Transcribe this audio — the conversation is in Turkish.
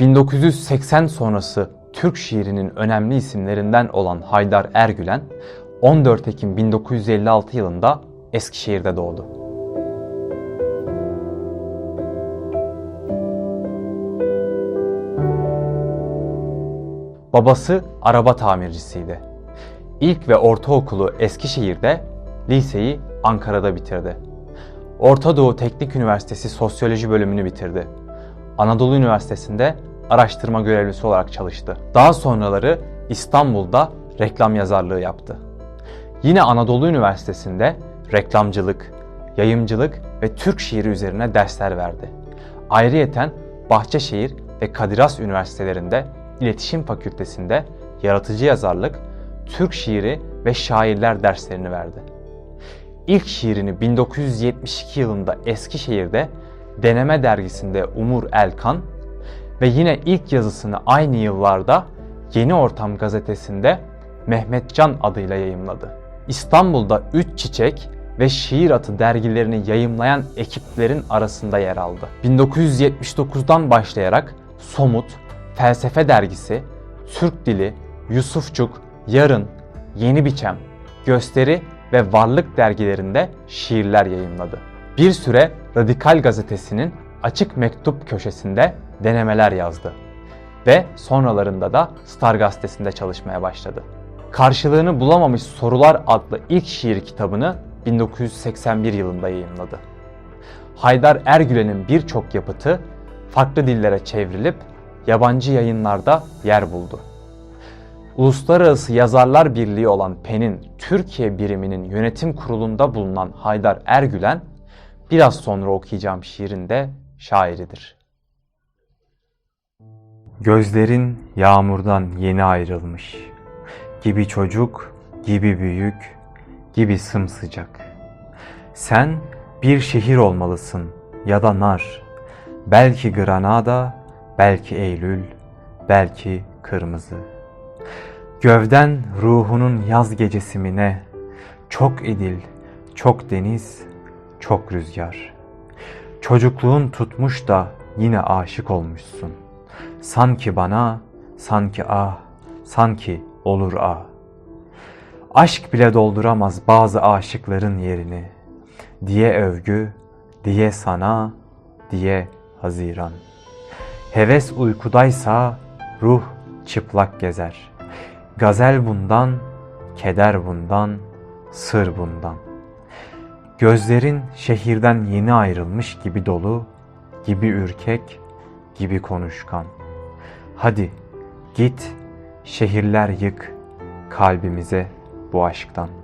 ...1980 sonrası Türk şiirinin önemli isimlerinden olan Haydar Ergülen... ...14 Ekim 1956 yılında Eskişehir'de doğdu. Babası araba tamircisiydi. İlk ve ortaokulu Eskişehir'de, liseyi Ankara'da bitirdi. Orta Doğu Teknik Üniversitesi Sosyoloji bölümünü bitirdi. Anadolu Üniversitesi'nde araştırma görevlisi olarak çalıştı. Daha sonraları İstanbul'da reklam yazarlığı yaptı. Yine Anadolu Üniversitesi'nde reklamcılık, yayımcılık ve Türk şiiri üzerine dersler verdi. Ayrıyeten Bahçeşehir ve Kadir Has Üniversitelerinde İletişim Fakültesinde yaratıcı yazarlık, Türk şiiri ve şairler derslerini verdi. İlk şiirini 1972 yılında Eskişehir'de Deneme dergisinde Umur Elkan ve yine ilk yazısını aynı yıllarda Yeni Ortam gazetesinde Mehmetcan adıyla yayımladı. İstanbul'da Üç Çiçek ve Şiir Atı dergilerini yayımlayan ekiplerin arasında yer aldı. 1979'dan başlayarak Somut, Felsefe Dergisi, Türk Dili, Yusufçuk, Yarın, Yeni Biçem, Gösteri ve Varlık dergilerinde şiirler yayımladı. Bir süre Radikal Gazetesi'nin açık mektup köşesinde denemeler yazdı ve sonralarında da Star Gazetesi'nde çalışmaya başladı. Karşılığını bulamamış Sorular adlı ilk şiir kitabını 1981 yılında yayımladı. Haydar Ergülen'in birçok yapıtı farklı dillere çevrilip yabancı yayınlarda yer buldu. Uluslararası Yazarlar Birliği olan PEN'in Türkiye biriminin yönetim kurulunda bulunan Haydar Ergülen, biraz sonra okuyacağım şiirinde şairidir. Gözlerin yağmurdan yeni ayrılmış. Gibi çocuk, gibi büyük, gibi sımsıcak. Sen bir şehir olmalısın ya da nar. Belki Granada, belki Eylül, belki kırmızı. Gövden ruhunun yaz gecesi? Çok edil, çok deniz, çok rüzgar. Çocukluğun tutmuş da yine aşık olmuşsun. Sanki bana, sanki ah, sanki olur ah. Aşk bile dolduramaz bazı aşıkların yerini. Diye övgü, diye sana, diye haziran. Heves uykudaysa ruh çıplak gezer. Gazel bundan, keder bundan, sır bundan. Gözlerin şehirden yeni ayrılmış gibi dolu, gibi ürkek, gibi konuşkan. Hadi git, şehirler yık kalbimize bu aşktan.''